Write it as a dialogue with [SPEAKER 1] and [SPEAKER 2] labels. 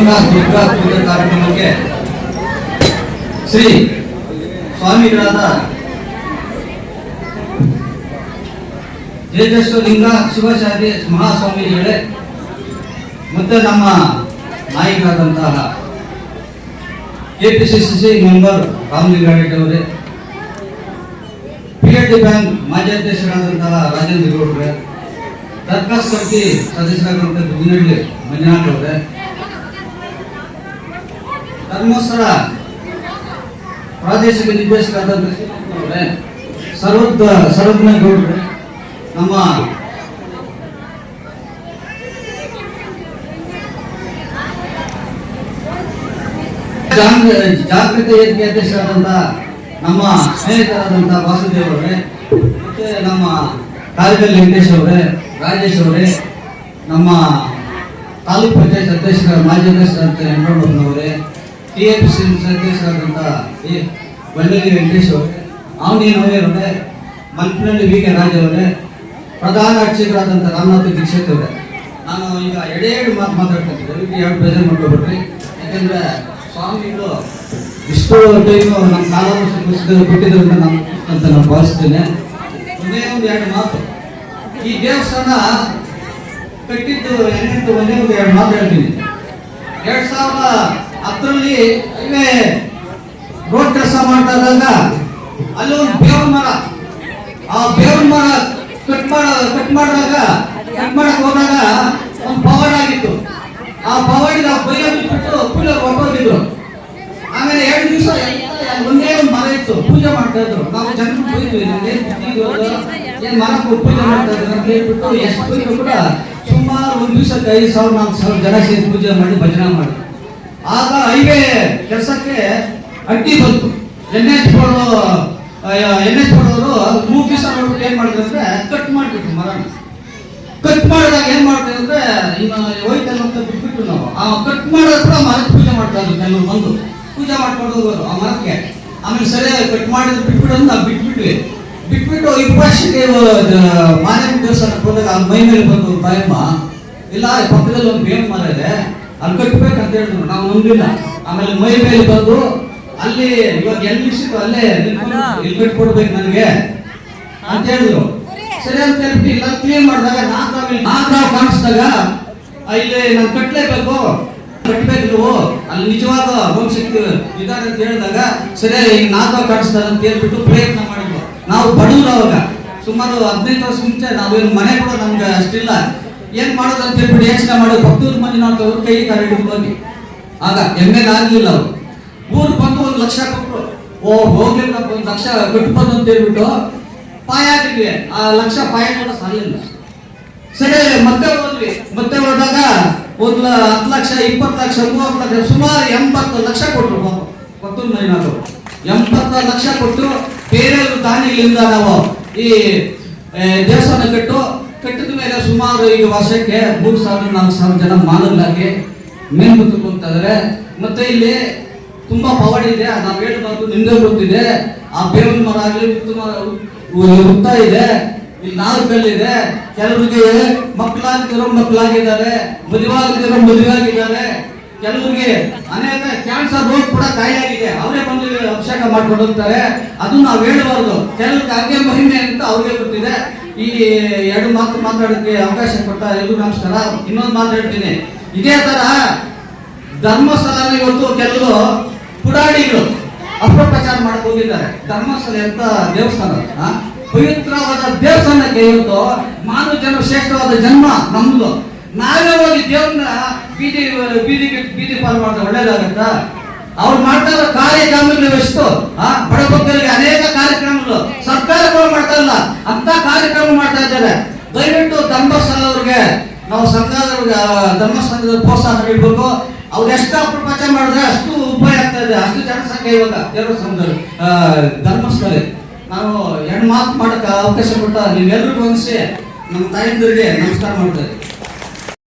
[SPEAKER 1] ದುರ್ಗಾ ಪೂಜೆ ಕಾರ್ಯಕ್ರಮಕ್ಕೆ ಶ್ರೀ ಸ್ವಾಮಿಗಳಾದ ಜಯದೇಶ್ವರಲಿಂಗ ಶಿವಶಾಂತಿ ಮಹಾಸ್ವಾಮೀಜಿಗಳೇ ಮತ್ತೆ ನಮ್ಮ ನಾಯಕರಾದಂತಹ ಕೆಪಿಸಿಸಿ ಮೆಂಬರ್ ರಾಮಲಿಂಗಾರೆಡ್ಡಿ ಅವರೇ ಪಿ ಡಿ ಬ್ಯಾಂಕ್ ಮಾಜಿ ಅಧ್ಯಕ್ಷರಾದಂತಹ ರಾಜೇಂದ್ರ ಗೌಡ್ರೆ ಕಮಿಟಿ ಸದಸ್ಯರಾದಂತಹ ದುಗ್ನಳ್ಳಿ ಮಂಜುನಾಥ್ ಅವರೇ ಧರ್ಮಸ್ಥಳ ಪ್ರಾದೇಶಿಕ ನಿರ್ದೇಶಕ ಅವರೇ ಸರ್ವದ ಸರ್ವಜ್ಞ ಗೌಡ್ರೆ ನಮ್ಮ ಜಾಗ- ಜಾಗೃತಿ ವೇದಿಕೆ ಅಧ್ಯಕ್ಷರಾದಂತಹ ನಮ್ಮ ಸ್ನೇಹಿತರಾದಂತಹ ವಾಸುದೇವ್ ಅವರೇ, ಮತ್ತೆ ನಮ್ಮ ಕಾಲಿಕಲ್ ವೆಂಕಟೇಶ್ ಅವರೇ, ರಾಜೇಶ್ ಅವರೇ, ನಮ್ಮ ತಾಲೂಕು ಪಂಚಾಯತ್ ಅಧ್ಯಕ್ಷರ ಮಾಜಿ ಅಧ್ಯಕ್ಷರಾದಂತಹ ಹೆಂಡ್ರಣ್ಣವರೇ ಟಿ ಎಫ್ ಸಿ ಅಧ್ಯಕ್ಷರಾದಂತಹ ಈ ಬಳ್ಳೇರಿ ವೆಂಕಟೇಶ್ ಅವರೇ ಅವನೇನು ಅವರೇ ಮಲ್ಪನಹಳ್ಳಿ ವಿ ಕೆ ರಾಜ್ ಪ್ರಧಾನ ಅರ್ಚಕರಾದಂಥ ರಾಮನಾಥ ದೀಕ್ಷಿತ್ ಅವರೇ. ನಾನು ಈಗ ಎರಡೆರಡು ಮಾತು ಮಾತಾಡ್ತೀನಿ ಎರಡು ಪ್ರೆಸೆಂಟ್ ಮಾಡ್ಕೊಬಿಟ್ರಿ ಯಾಕಂದ್ರೆ ಸ್ವಾಮಿಗಳು ಇಷ್ಟು ಟೈಮು ನಮ್ಮ ಕಾಲ ಕೊಟ್ಟಿದ್ದರಿಂದ ನಾನು ಅಂತ ನಾನು ಭಾವಿಸ್ತೇನೆ. ಒಂದೇ ಒಂದು ಎರಡು ಮಾತು. ಈ ದೇವಸ್ಥಾನ ಕಟ್ಟಿದ್ದು ಎಂಟು ಒಂದೇ ಒಂದು ಎರಡು ಮಾತು ಹೇಳ್ತೀನಿ. ಎರಡು ಸಾವಿರದ ಹೈವೇ ರೋಡ್ ಕೆಲಸ ಮಾಡ್ತಾ ಇದ್ದಾಗ ಅಲ್ಲಿ ಒಂದು ಬೇವಿನ ಮರ. ಆ ಬೇವಿನ ಮರ ಕಟ್ ಮಾಡ ಕಟ್ ಮಾಡಿದಾಗ ಕಟ್ ಮಾಡಕ್ ಹೋದಾಗ ಒಂದು ಪವರ್ ಆಗಿತ್ತು. ಆ ಪವಾಡಿದ ಬೈಯ ಬಿಟ್ಟು ಪೂಜೆ ಹೊರಟೋಗಿದ್ರು ಆಮೇಲೆ ಎರಡು ದಿವಸ ಒಂದೇ ಒಂದು ಮರ ಇತ್ತು. ಪೂಜೆ ಮಾಡ್ತಾ ಇದ್ರು. ನಾವು ಇರೋದು? ಏನ್ ಮರ ಪೂಜೆ ಮಾಡ್ತಾ ಇದ್ರು ಅಂತ ಹೇಳ್ಬಿಟ್ಟು ಎಷ್ಟು ಕೂಡ ಸುಮಾರು ಒಂದು ದಿವಸಕ್ಕೆ ಐದು ಸಾವಿರ, ನಾಲ್ಕು ಸಾವಿರ ಜನ ಸೇರಿ ಪೂಜೆ ಮಾಡಿ ಭಜನೆ ಮಾಡಿ ಆಗ ಹೈವೇ ಕೆಲಸಕ್ಕೆ ಅಡ್ಡಿ ಬಂತು. ಎನ್ ಎಚ್ ಎನ್ ಎಚ್ ಅವರು ಮೂರು ದಿವಸ ನೋಡ್ಬಿಟ್ಟು ಏನ್ ಮಾಡಿದ್ರು ಅಂದ್ರೆ ಕಟ್ ಮಾಡ್ಬಿಟ್ಟು ಮರನ. ಕಟ್ ಮಾಡಿದಾಗ ಏನ್ ಮಾಡ್ತೀವಿ ಅಂದ್ರೆ ಇನ್ನು ಹೋಯ್ತಲ್ಲ ಅಂತ ಬಿಟ್ಬಿಟ್ಟು ನಾವು. ಆ ಕಟ್ ಮಾಡೋದ್ರ ಮರಕ್ಕೆ ಪೂಜೆ ಮಾಡ್ತಾ ಇದ್ರು ಕೆಲವರು ಬಂದು. ಪೂಜೆ ಮಾಡ್ಕೊಂಡು ಹೋಗೋರು ಆ ಮರಕ್ಕೆ. ಆಮೇಲೆ ಸರಿಯಾಗಿ ಕಟ್ ಮಾಡಿದ್ರು ಬಿಟ್ಬಿಟ್ಟು ಅಂತ ನಾವು ಬಿಟ್ಬಿಟ್ವಿ. ಬಿಟ್ಬಿಟ್ಟು ಇಪ್ಪತ್ತಕ್ಕೆ ಮಾನ್ಯ ದೇವಸ್ಥಾನಕ್ಕೆ ಹೋದಾಗ ಆ ಮೈ ಮೇಲೆ ಬಂದು ತಾಯಮ್ಮ ಇಲ್ಲ ಪಕ್ಕದಲ್ಲಿ ಒಂದು ಬೇವಿನ ಮರ ಇದೆ. ಅಲ್ಲಿ ಅಂತ ಹೇಳಿದ್ರು ನಾವು ನಂಬಿಲ್ಲ. ಆಮೇಲೆ ಮೈ ಮೇಲೆ ಬಂದು ಅಲ್ಲಿ ಇವಾಗ ಎಲ್ಲಿ ನಿಲ್ಸಿದ್ರು ಅಲ್ಲೇ ಹೆಲ್ಮೆಟ್ ಇಲ್ಲಿ ಕಟ್ಕೊಡ್ಬೇಕು ನನಗೆ ಅಂತ ಹೇಳಿದ್ರು. ಸರಿ ಅಂತ ಹೇಳ್ಬಿಟ್ಟು ಇಲ್ಲ ಕ್ಲೀನ್ ಮಾಡಿದಾಗ ನಾಲ್ಕು ನಾಲ್ಕು ಕಾಣಿಸ್ದಾಗ ಇಲ್ಲಿ ನಾನು ಕಟ್ಲೇಬೇಕು. ಕಟ್ಬೇಕು ನೀವು. ಅಲ್ಲಿ ನಿಜವಾದ ವಂಶಕ್ಕೆ ಇದಾರೆ ಅಂತ ಹೇಳಿದಾಗ ಸರಿ ಈಗ ನಾಲ್ಕು ಕಾಣಿಸ್ತಾರೆ ಅಂತ ಹೇಳ್ಬಿಟ್ಟು ಪ್ರಯತ್ನ ಮಾಡಿದ್ವು. ನಾವು ಬಡವರು ಅವಾಗ. ಸುಮಾರು ಹದಿನೈದು ವರ್ಷ ಮುಂಚೆ ನಾವೇನು ಮನೆ ಕೂಡ ನಮ್ಗೆ ಅಷ್ಟಿಲ್ಲ. ಏನ್ ಮಾಡೋದು ಅಂತ ಹೇಳ್ಬಿಟ್ಟು ಯೋಚನೆ ಮಾಡಿ ಭಕ್ತೂರ್ ಮಂಜುನಾಥ್ ಅವ್ರ ಕೈ ಕಾಲ ಹಿಡಿದು ಆಗ ಎಮ್ಮೆ ಆಗ್ಲಿಲ್ಲ ಅವ್ರು. ಊರು ಬಂದು ಒಂದು ಲಕ್ಷ ಕೊಟ್ಟರು ಓ, ಹೋಗ್ಲಿಲ್ಲಪ್ಪ, ಒಂದು ಲಕ್ಷ ಬಿಟ್ಟು ಬಂದು ಅಂತ ಹೇಳ್ಬಿಟ್ಟು ಪಾಯ ಆಗಿದ್ವಿ ಆ ಲಕ್ಷ ಪಾಯ ಕೂಡ ಸಾಲಿಲ್ಲ ಸರಿ, ಮತ್ತೆ ಹೋದ್ವಿ. ಮತ್ತೆ ಹೋದಾಗ ಒಂದು ಹತ್ತು ಲಕ್ಷ, ಇಪ್ಪತ್ತು ಲಕ್ಷ, ಮೂವತ್ತು ಲಕ್ಷ, ಸುಮಾರು ಎಂಬತ್ತು ಲಕ್ಷ ಕೊಟ್ಟರು ಕೊಟ್ಟು ಏನಾದ್ರು ಎಂಬತ್ತು ಲಕ್ಷ ಕೊಟ್ಟು ಬೇರೆಯವರು ತಾನೇ ಇಲ್ಲಿಂದ ನಾವು ಈ ದೇವಸ್ಥಾನ ಕಟ್ಟು ಕಟ್ಟಿದ ಮೇಲೆ ಸುಮಾರು ಈಗ ವರ್ಷಕ್ಕೆ ಮೂರು ಸಾವಿರ, ನಾಲ್ಕು ಸಾವಿರ ಜನ ಮಾನವರಾಗಿ ಇದಾರೆ ಮತ್ತೆ ಇಲ್ಲಿ ತುಂಬಾ ಪವಾಡ ಇದೆ. ನಾವು ಹೇಳಬಾರ್ದು ನಿಂದೆ ಗೊತ್ತಿದೆ. ಆ ಬೇವಿನ ಮರ ಆಗಲಿ ಉತ್ತ ಇದೆ. ಇಲ್ಲಿ ನಾಲ್ಕು ಬೆಲ್ಲಿದೆ ಕೆಲವರಿಗೆ ಮಕ್ಕಳಾಗಿರೋ ಮಕ್ಕಳಾಗಿದ್ದಾರೆ. ಮದುವೆ ಆಗಿದ್ದಾರೆ ಕೆಲವರಿಗೆ ಅನೇಕ ಕ್ಯಾನ್ಸರ್ ರೋಗ ಕೂಡ ಕಾಯಿಯಾಗಿದೆ ಅವರೇ ಬಂದು ಅಭಿಷೇಕ ಮಾಡ್ಕೊಂಡು ಹೋಗ್ತಾರೆ. ಅದನ್ನ ನಾವು ಹೇಳಬಾರ್ದು. ಕೆಲವ್ರಿಗೆ ಹಂಗೆ ಮಹಿಮೆ ಅಂತ ಅವ್ರಿಗೆ ಗೊತ್ತಿದೆ. ಈ ಎರಡು ಮಾತು ಮಾತಾಡೋಕ್ಕೆ ಅವಕಾಶ ಕೊಟ್ಟ ಎಲ್ಲರೂ ನಮಸ್ಕಾರ. ಇನ್ನೊಂದು ಮಾತಾಡ್ತೀನಿ ಇದೇ ತರ ಧರ್ಮಸ್ಥಳ ಇವತ್ತು ಕೆಲವರು ಪುರಾಣಿಗಳು ಅಪಪ್ರಚಾರ ಮಾಡಕ್ ಹೋಗಿದ್ದಾರೆ. ಧರ್ಮಸ್ಥಳ ಅಂತ ದೇವಸ್ಥಾನ? ಪವಿತ್ರವಾದ ದೇವಸ್ಥಾನಕ್ಕೆ ಇವತ್ತು? ಮಾನವ ಜನ ಶ್ರೇಷ್ಠವಾದ ಜನ್ಮ ನಮ್ದು. ನಾವೇ ಹೋಗಿ ದೇವ್ರನ್ನ ಬೀದಿ ಬೀದಿ ಬೀದಿ ಪಾಲು ಮಾಡಿದ್ರೆ ಒಳ್ಳೇದಾಗತ್ತ? ಅವ್ರು ಮಾಡ್ತಾ ಇರೋ ಕಾರ್ಯಕ್ರಮಗಳು ಎಷ್ಟು? ಆ ಅನೇಕ ಕಾರ್ಯಕ್ರಮಗಳು. ಸರ್ಕಾರಗಳು ಮಾಡ್ತಾ ಇಲ್ಲ. ಅಂತ ಕಾರ್ಯಕ್ರಮ ಮಾಡ್ತಾ ಇದ್ದಾರೆ ದಯವಿಟ್ಟು ಧರ್ಮಸ್ಥಳ ಅವ್ರಿಗೆ ನಾವು ಆ, ಧರ್ಮಸ್ಥಳದ ಪ್ರೋತ್ಸಾಹ ನೀಡಬೇಕು. ಅವ್ರು ಎಷ್ಟು ಅಪಪ್ರಚಾರ ಮಾಡಿದ್ರೆ ಅಷ್ಟು ಉಪಾಯ ಆಗ್ತಾ ಇದೆ. ಅಷ್ಟು ಜನಸಂಖ್ಯೆ ಇವಾಗ ಎರಡು ಸಂಘದಲ್ಲಿ ಧರ್ಮಸ್ಥಳ ನಾನು ಎರಡು ಮಾತು ಮಾಡಕ್ಕೆ ಅವಕಾಶ ಕೊಟ್ಟ ನೀವೆಲ್ಲರಿಗೂ ಅನಿಸಿ. ನಮ್ಮ ತಾಯಂದಿರಿಗೆ ನಮಸ್ಕಾರ ಮಾಡ್ತಾರೆ